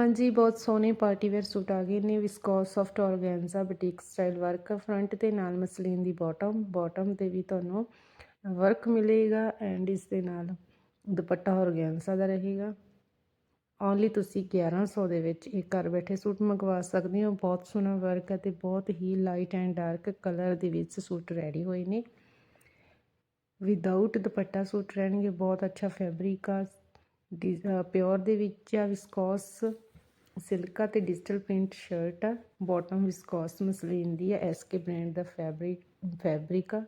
ਹਾਂਜੀ, ਬਹੁਤ ਸੋਹਣੇ ਪਾਰਟੀ ਵੇਅਰ ਸੂਟ ਆ ਗਏ ਨੇ। Viscose soft organza boutique style work front ਤੇ ਨਾਲ ਮਸਲੀਨ ਦੀ ਬਾਟਮ ਬਾਟਮ ਤੇ ਵੀ ਤੁਹਾਨੂੰ ਵਰਕ ਮਿਲੇਗਾ ਐਂਡ ਇਸ ਦੇ ਨਾਲ ਦੁਪੱਟਾ ਆਰਗੈਂਜ਼ਾ ਦਾ ਰਹੇਗਾ। ਓਨਲੀ ਤੁਸੀਂ 1100 ਦੇ ਵਿੱਚ ਇਹ ਘਰ ਬੈਠੇ ਸੂਟ ਮੰਗਵਾ ਸਕਦੇ ਹੋ। ਬਹੁਤ ਸੋਹਣਾ ਵਰਕ ਹੈ ਤੇ ਬਹੁਤ ਹੀ ਲਾਈਟ ਐਂਡ ਡਾਰਕ ਕਲਰ ਦੇ ਵਿੱਚ ਸੂਟ ਰੈਡੀ ਹੋਏ ਨੇ। ਵਿਦਆਊਟ ਦੁਪੱਟਾ ਸੂਟ ਰਹਿਣਗੇ। ਬਹੁਤ ਅੱਛਾ ਫੈਬਰਿਕ ਆ। ਪਿਓਰ ਦੇ ਵਿੱਚ ਆ ਵਿਸਕੋਸ ਸਿਲਕਾ ਤੇ ਡਿਜੀਟਲ ਪ੍ਰਿੰਟ ਸ਼ਰਟ ਆ ਬਾਟਮ ਵਿਸਕੋਸ ਮਸਲੀਨ ਦੀ ਆ ਐਸਕੇ ਬ੍ਰਾਂਡ ਦਾ ਫੈਬਰਿਕ ਫੈਬਰਿਕ ਆ।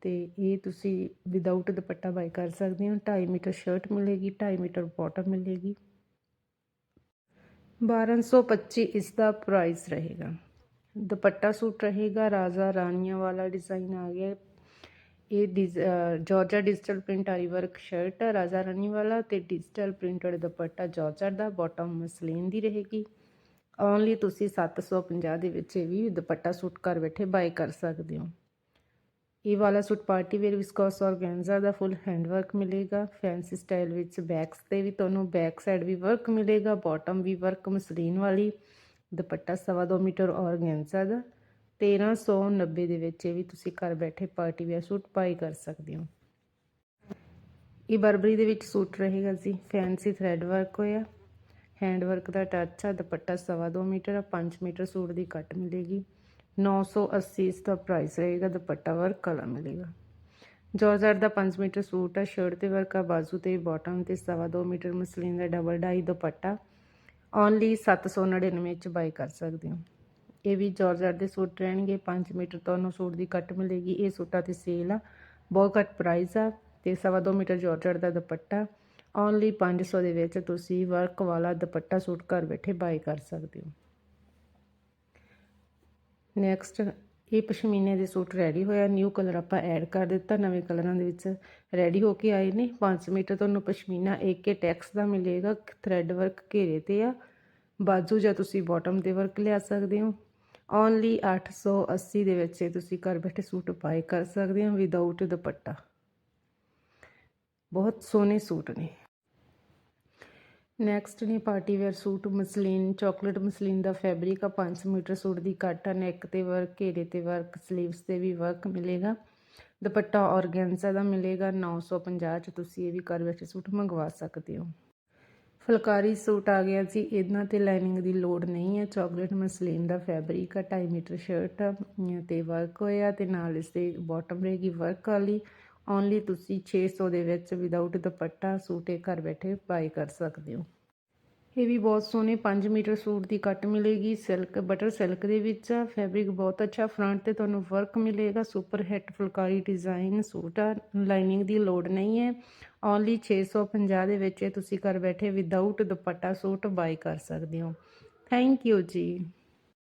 ਤੇ ਇਹ ਤੁਸੀਂ ਵਿਦਆਊਟ ਦੁਪੱਟਾ ਬਾਈ ਕਰ ਸਕਦੇ ਹੋ 2.5 ਮੀਟਰ ਸ਼ਰਟ ਮਿਲੇਗੀ 2.5 ਮੀਟਰ ਬਾਟਮ ਮਿਲੇਗੀ। 1225 ਇਸ ਦਾ ਪ੍ਰਾਈਸ ਰਹੇਗਾ। ਦੁਪੱਟਾ ਸੂਟ ਰਹੇਗਾ, ਰਾਜਾ ਰਾਣੀਆਂ ਵਾਲਾ ਡਿਜ਼ਾਈਨ ਆ ਗਿਆ ਇਹ ਡਿਜ ਜਾਰਜਾ ਡਿਜੀਟਲ ਪ੍ਰਿੰਟ ਆਰੀ ਵਰਕ ਸ਼ਰਟ ਰਾਜਾ ਰਾਨੀ ਵਾਲਾ ਤੇ ਡਿਜੀਟਲ ਪ੍ਰਿੰਟਡ ਦੁਪੱਟਾ ਜਾਰਜਰ ਦਾ ਬਾਟਮ ਮਸਲੀਨ ਦੀ ਰਹੇਗੀ। ਓਨਲੀ ਤੁਸੀਂ 750 ਦੇ ਵਿੱਚ ਇਹ ਵੀ ਦੁਪੱਟਾ ਸੂਟ ਘਰ ਬੈਠੇ ਬਾਈ ਕਰ ਸਕਦੇ ਹੋ। ਇਹ ਵਾਲਾ suit party wear viscose organza ਦਾ ਫੁੱਲ ਹੈਂਡ ਵਰਕ ਮਿਲੇਗਾ। ਫੈਂਸੀ ਸਟਾਈਲ ਵਿੱਚ ਬੈਕਸ ਤੇ ਵੀ ਤੁਹਾਨੂੰ ਬੈਕ ਸਾਈਡ ਵੀ ਵਰਕ ਮਿਲੇਗਾ। ਬਾਟਮ ਵੀ ਵਰਕ ਮਸਲੀਨ ਵਾਲੀ। ਦੁਪੱਟਾ 2.5 ਮੀਟਰ ਔਰਗੈਂਜ਼ਾ ਦਾ। 1390 ਦੇ ਵਿੱਚ ਇਹ ਵੀ ਤੁਸੀਂ ਘਰ ਬੈਠੇ ਪਾਰਟੀ ਵੇਅਰ ਸੂਟ ਪਾਈ ਕਰ ਸਕਦੇ ਹੋ। ਇਹ ਬਰਬਰੀ ਦੇ ਵਿੱਚ ਸੂਟ ਰਹੇਗਾ ਜੀ। ਫੈਂਸੀ ਥ੍ਰੈਡ ਵਰਕ ਹੋਇਆ। ਹੈਂਡ ਵਰਕ ਦਾ ਟੱਚ ਆ, ਦੁਪੱਟਾ 2.5 ਮੀਟਰ ਆ 5 ਮੀਟਰ ਸੂਟ ਦੀ ਕੱਟ ਮਿਲੇਗੀ। 980 ਇਸ ਦਾ ਪ੍ਰਾਈਸ ਰਹੇਗਾ, ਦੁਪੱਟਾ ਵਰਕ ਵਾਲਾ ਮਿਲੇਗਾ। ਜੋਰਜਟ ਦਾ 5 ਮੀਟਰ ਸੂਟ ਆ ਸ਼ਰਟ ਤੇ ਵਰਕ ਆ, ਬਾਜ਼ੂ ਤੇ ਬਾਟਮ ਤੇ 2.5 ਮੀਟਰ ਮਸਲੀਨ ਦਾ ਡਬਲ ਡਾਈ ਦੁਪੱਟਾ। ਓਨਲੀ 799 'ਚ ਬਾਈ ਕਰ ਸਕਦੇ ਹੋ। ਇਹ ਵੀ ਜਾਰਜਟ ਦੇ ਸੂਟ ਰਹਿਣਗੇ 5 ਮੀਟਰ ਤੁਹਾਨੂੰ ਸੂਟ ਦੀ ਕੱਟ ਮਿਲੇਗੀ। ਇਹ ਸੂਟਾਂ ਤੇ ਸੇਲ ਆ, ਬਹੁਤ ਘੱਟ ਪ੍ਰਾਈਸ ਆ ਤੇ 2.5 ਮੀਟਰ ਜਾਰਜਟ ਦਾ ਦੁਪੱਟਾ। ਓਨਲੀ 500 ਦੇ ਵਿੱਚ ਤੁਸੀਂ ਵਰਕ ਵਾਲਾ ਦੁਪੱਟਾ ਸੂਟ ਘਰ ਬੈਠੇ ਬਾਈ ਕਰ ਸਕਦੇ ਹੋ। ਨੈਕਸਟ ਇਹ ਪਸ਼ਮੀਨੇ ਦੇ ਸੂਟ ਰੈਡੀ ਹੋਇਆ। ਨਿਊ ਕਲਰ ਆਪਾਂ ਐਡ ਕਰ ਦਿੱਤਾ। ਨਵੇਂ ਕਲਰਾਂ ਦੇ ਵਿੱਚ ਰੈਡੀ ਹੋ ਕੇ ਆਏ ਨੇ। 5 ਮੀਟਰ ਤੁਹਾਨੂੰ ਪਸ਼ਮੀਨਾ ਇੱਕ ਕੇ ਟੈਕਸ ਦਾ ਮਿਲੇਗਾ। ਥ੍ਰੈਡ ਵਰਕ ਘੇਰੇ ਤੇ ਆ। ਬਾਜੂ ਜਾਂ ਤੁਸੀਂ ਬਾਟਮ ਦੇ ਵਰਕ ਲਿਆ ਸਕਦੇ ਹੋ। ਓਨਲੀ 880 ਦੇ ਵਿੱਚ ਤੁਸੀਂ ਘਰ ਬੈਠੇ ਸੂਟ ਪਾਏ ਕਰ ਸਕਦੇ ਹੋ ਵਿਦਆਊਟ ਦੁਪੱਟਾ। ਬਹੁਤ ਸੋਹਣੇ ਸੂਟ ਨੇ। ਨੈਕਸਟ ਨੇ party wear suit, muslin chocolate muslin ਦਾ ਫੈਬਰਿਕ ਆ 5 ਮੀਟਰ ਸੂਟ ਦੀ ਕੱਟ ਆ ਨੈਕ ਤੇ ਵਰਕ ਘੇਰੇ ਤੇ ਵਰਕ 슬ੀਵਸ ਤੇ ਵੀ ਵਰਕ ਮਿਲੇਗਾ। ਦੁਪੱਟਾ ਔਰਗੈਂਜ਼ਾ ਦਾ ਮਿਲੇਗਾ 950 ਚ ਤੁਸੀਂ ਇਹ ਵੀ ਘਰ ਬੈਠੇ ਸੂਟ ਮੰਗਵਾ ਸਕਦੇ ਹੋ। ਫੁਲਕਾਰੀ ਸੂਟ ਆ ਗਿਆ ਸੀ, ਇਹਨਾਂ ਤੇ ਲਾਈਨਿੰਗ ਦੀ ਲੋੜ ਨਹੀਂ ਹੈ। ਚਾਕਲੇਟ ਮਸਲੀਨ ਦਾ ਫੈਬਰਿਕ ਆ 2.5 ਮੀਟਰ ਸ਼ਰਟ ਤੇ ਵਰਕ ਹੋਇਆ ਤੇ ਨਾਲ ਇਸ ਦੇ ਬਾਟਮ ਰਹੇਗੀ ਵਰਕ ਵਾਲੀ। ਓਨਲੀ ਤੁਸੀਂ 600 ਦੇ ਵਿੱਚ ਵਿਦਆਊਟ ਦੁਪੱਟਾ ਸੂਟ ਇਹ ਘਰ ਬੈਠੇ ਬਾਈ ਕਰ ਸਕਦੇ ਹੋ। ਇਹ ਵੀ ਬਹੁਤ ਸੋਹਣੇ 5 ਮੀਟਰ ਸੂਟ ਦੀ ਕੱਟ ਮਿਲੇਗੀ, ਸਿਲਕ, ਬਟਰ ਸਿਲਕ ਦੇ ਵਿੱਚ ਆ, ਫੈਬਰਿਕ ਬਹੁਤ ਅੱਛਾ, ਫਰੰਟ ਤੇ ਤੁਹਾਨੂੰ ਵਰਕ ਮਿਲੇਗਾ, super hit phulkari design suit ਆ, ਲਾਈਨਿੰਗ ਦੀ ਲੋੜ ਨਹੀਂ ਹੈ, ਓਨਲੀ 650 ਦੇ ਵਿੱਚ ਤੁਸੀਂ ਘਰ ਬੈਠੇ ਵਿਦਆਊਟ ਦੁਪੱਟਾ ਸੂਟ ਬਾਈ ਕਰ ਸਕਦੇ ਹੋ। ਥੈਂਕ ਯੂ ਜੀ।